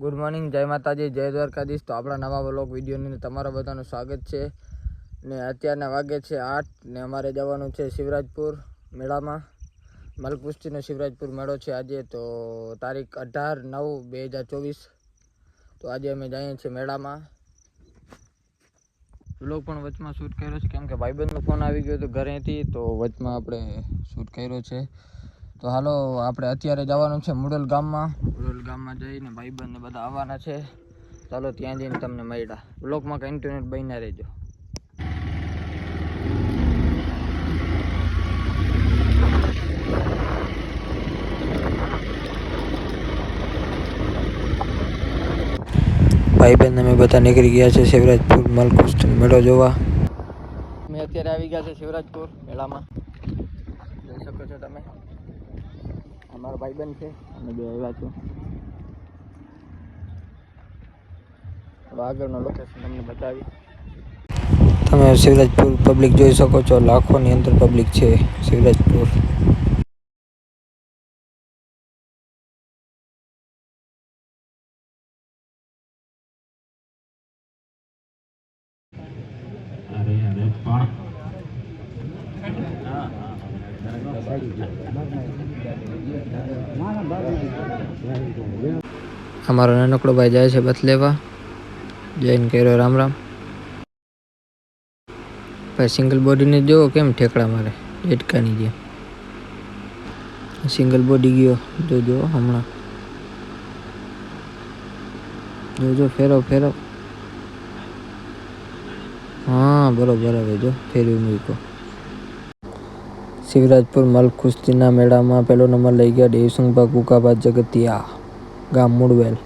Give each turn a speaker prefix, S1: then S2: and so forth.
S1: Good morning જય માતાજી, જય દ્વારકાધીશ. તો આપણા નવા વ્લોગ વિડીયોની તમારા બધાનું સ્વાગત છે. ને અત્યારના વાગે છે આઠ, ને અમારે જવાનું છે શિવરાજપુર મેળામાં. મલકુસ્તીનો શિવરાજપુર મેળો છે આજે, તો તારીખ અઢાર નવ બે હજાર ચોવીસ. તો આજે અમે જઈએ છીએ મેળામાં. વ્લોગ પણ વચમાં શૂટ કર્યો છે, કેમ કે ભાઈબંધનો ફોન આવી ગયો હતો ઘરેથી, તો વચમાં આપણે શૂટ કર્યો છે. તો હાલો, આપણે અત્યારે જવાનું છે મુડલ ગામમાં. મુડલ ગામમાં જઈને ભાઈબંધ બધા આવવાના છે. ચાલો, ત્યાં જઈને તમને મળ્યા. બ્લોકમાં કન્ટિન્યુ બન્યા રહેજો. ભાઈબંધ અમે બધા નીકળી ગયા છે શિવરાજપુર મલકુષ્ઠ મેળો જોવા. અમે અત્યારે આવી ગયા છે શિવરાજપુર મેળામાં. જોઈ શકો છો તમે. અમારો ભાઈબંધ છે. અમે બે આવ્યા છો હવે આગળનો લોકેશન તમને બતાવી તમે શિવરાજપુર પબ્લિક જોઈ શકો છો. લાખોની અંદર પબ્લિક છે શિવરાજપુર.
S2: અરે અરે પણ
S1: અમારો નાનકડો ભાઈ જાય છે બથ લેવા જઈને કર્યો રામ રામ ભાઈ સિંગલ બોડીને જુઓ કેમ ઠેકડા મારે ડેટકાની જેમ સિંગલ બોડી ગયો જોજો હમણાં જોજો ફેરવ ફેરવ હા બરોબર હવે જો ફેરવી મૂકો શિવરાજપુર મલ કુસ્તીના મેળામાં પહેલો નંબર લઈ ગયા દેવસંગભા કુકાબા જગતિયા ગામ મૂળવેલ.